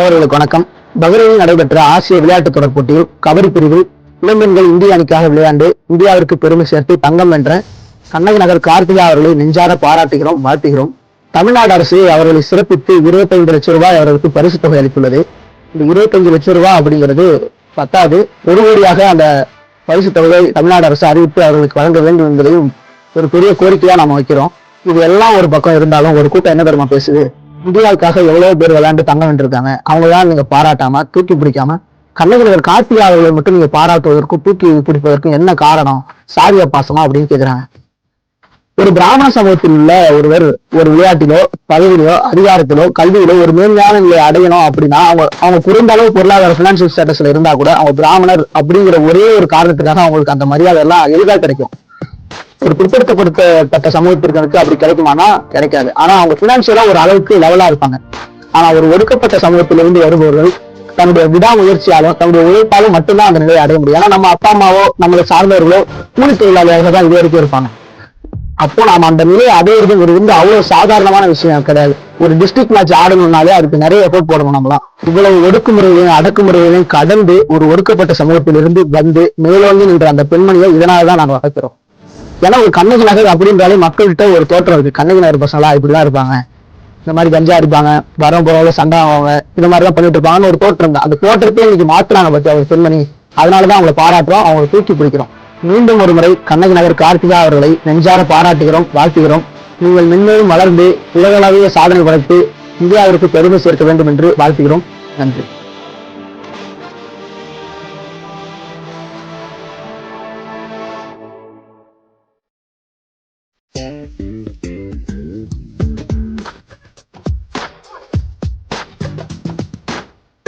நேயர்களுக்கு வணக்கம். பஹ்ரைனில் நடைபெற்ற ஆசிய விளையாட்டுத் தொடர் போட்டியில் கபடி பிரிவில் இளம்பெண்கள் இந்திய அணிக்காக விளையாண்டு இந்தியாவிற்கு பெருமை சேர்த்து தங்கம் வென்ற கண்ணகி நகர் கார்த்திகா அவர்களை நெஞ்சார பாராட்டுகிறோம் வாழ்த்துகிறோம். தமிழ்நாடு அரசு அவர்களை சிறப்பித்து 25 லட்சம் ரூபாய் அவர்களுக்கு பரிசு தொகை அளித்துள்ளது. இந்த 25 லட்சம் ரூபாய் அப்படிங்கிறது பத்தாது. ஒரு கோடியாக அந்த பரிசு தொகையை தமிழ்நாடு அரசு அறிவித்து அவர்களுக்கு வழங்க வேண்டும் என்பதையும் ஒரு பெரிய கோரிக்கையா நாம வைக்கிறோம். இது எல்லாம் ஒரு பக்கம் இருந்தாலும் ஒரு கூட்டம் என்ன தருமா பேசுது? இந்தியாவுக்காக எவ்வளவு பேர் விளையாண்டு தங்க வேண்டியிருக்காங்க அவங்க நீங்க பாராட்டாம தூக்கி பிடிக்காம கண்ணகிரிகள் கார்த்திகா அவர்களை மட்டும் நீங்க பாராட்டுவதற்கும் தூக்கி பிடிப்பதற்கும் என்ன காரணம்? சாதிய பாசமா அப்படின்னு கேக்குறாங்க. ஒரு பிராமண சமூகத்தில் உள்ள ஒருவர் ஒரு விளையாட்டிலோ பதவியிலோ அதிகாரத்திலோ கல்வியிலோ ஒரு மேன்மையான நிலையை அடையணும் அப்படின்னா அவங்க அவங்க குறைந்த அளவு பொருளாதார பினான்சியல் ஸ்டேட்டஸ்ல இருந்தா கூட அவங்க பிராமணர் அப்படிங்கிற ஒரே ஒரு காரணத்துக்காக அவங்களுக்கு அந்த மரியாதை எல்லாம் எளிதாக கிடைக்கும். ஒரு பிற்படுத்தப்படுத்தப்பட்ட சமூகத்திற்கு அப்படி கிடைக்குமானா கிடைக்காது. ஆனா அவங்க பினான்சியலா ஒரு அளவுக்கு லெவலா இருப்பாங்க. ஆனா ஒரு ஒடுக்கப்பட்ட சமூகத்திலிருந்து வருபவர்கள் தன்னுடைய விடாமுயற்சியாலும் தன்னுடைய உழைப்பாலும் மட்டும்தான் அந்த நிலையை அடைய முடியும். ஏன்னா நம்ம அப்பா அம்மாவோ நம்மளை சார்ந்தவர்களோ கூலி தொழிலாளியாக தான் இது வரைக்கும் இருப்பாங்க. அப்போ நாம அந்த நிலையை அடையிறது வந்து அவ்வளவு சாதாரணமான விஷயம் கிடையாது. ஒரு டிஸ்ட்ரிக்ட் மேட்ச் ஆடணும்னாலே அதுக்கு நிறைய எஃபோர்ட் போடணும் நம்மளாம். இவ்வளவு ஒடுக்குமுறைகளையும் அடக்குமுறைகளையும் கடந்து ஒரு ஒடுக்கப்பட்ட சமூகத்திலிருந்து வந்து மேலோங்கி நின்ற அந்த பெண்மணியை இதனாலதான் நாங்கள் வளர்க்கிறோம். ஏன்னா ஒரு கண்ணகி நகர் அப்படின்றாலே மக்கள்கிட்ட ஒரு தோற்றம் இருக்கு. கண்ணகி நகர் பசங்களா இப்படிதான் இருப்பாங்க. இந்த மாதிரி கஞ்சா இருப்பாங்க வரம் போறவங்க சண்டை ஆவாங்க இந்த மாதிரி தான் பண்ணிட்டு இருப்பாங்கன்னு ஒரு தோற்றம் தான் அந்த தோற்றத்தை இன்னைக்கு மாத்துறாங்க பத்தி அவங்க பெண்மணி. அதனாலதான் அவங்களை பாராட்டுறோம் அவங்களை தூக்கி பிடிக்கிறோம். மீண்டும் ஒரு முறை கண்ணகி நகர் கார்த்திகா அவர்களை நெஞ்சார பாராட்டுகிறோம் வாழ்த்துகிறோம். நீங்கள் மென்மேலும் வளர்ந்து உலகளாவிய சாதனை படைத்து இந்தியாவிற்கு பெருமை சேர்க்க வேண்டும் என்று வாழ்த்துகிறோம். நன்றி. Yeah.